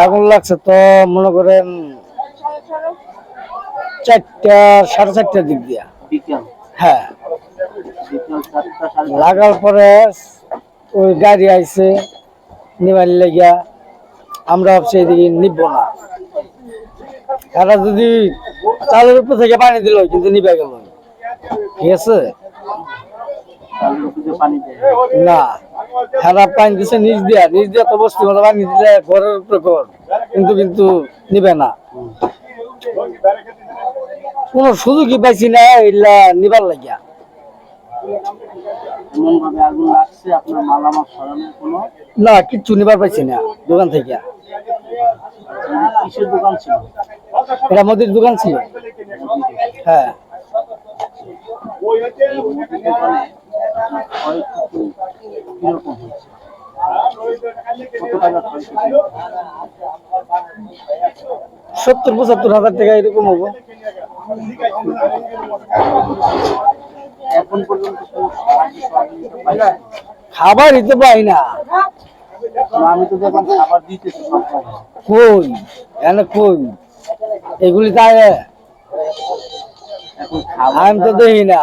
আগুন লাগছে তো মনে করেন চারটা সাড়ে চারটার দিক দিয়া। হ্যাঁ। লাগার পরে ওই গাড়ি আইছে নিবার লাগিয়া। আমরা ভাবছি এদিকে নিব না। এরা যদি চালের উপর থেকে পানি দিল কিন্তু নিবে গেল ঠিক আছে? না। হেরা পানি দিছে নিজ দিয়া নিজ দিয়া তো বস্তি মতো পানি দিলে ঘরের উপরে ঘর। কিন্তু কিন্তু নিবে না। কোন সুযোগই পাইছি না এগুলা নিবার লাগিয়া। না কিচ্ছু নিবার পাইছি না দোকান থেকে। এটা মুদির দোকান ছিল। হ্যাঁ। কীরকম হয়েছে। সত্তর পঁচাত্তর হাজার টাকা এরকম হব। এখন পর্যন্ত কোনো সাহায্য খাবারই তো পাই না আমি তো দেখলাম খাবার দিতেছি সরকার। এনে এগুলি তাই এখন আমি তো দেখি না।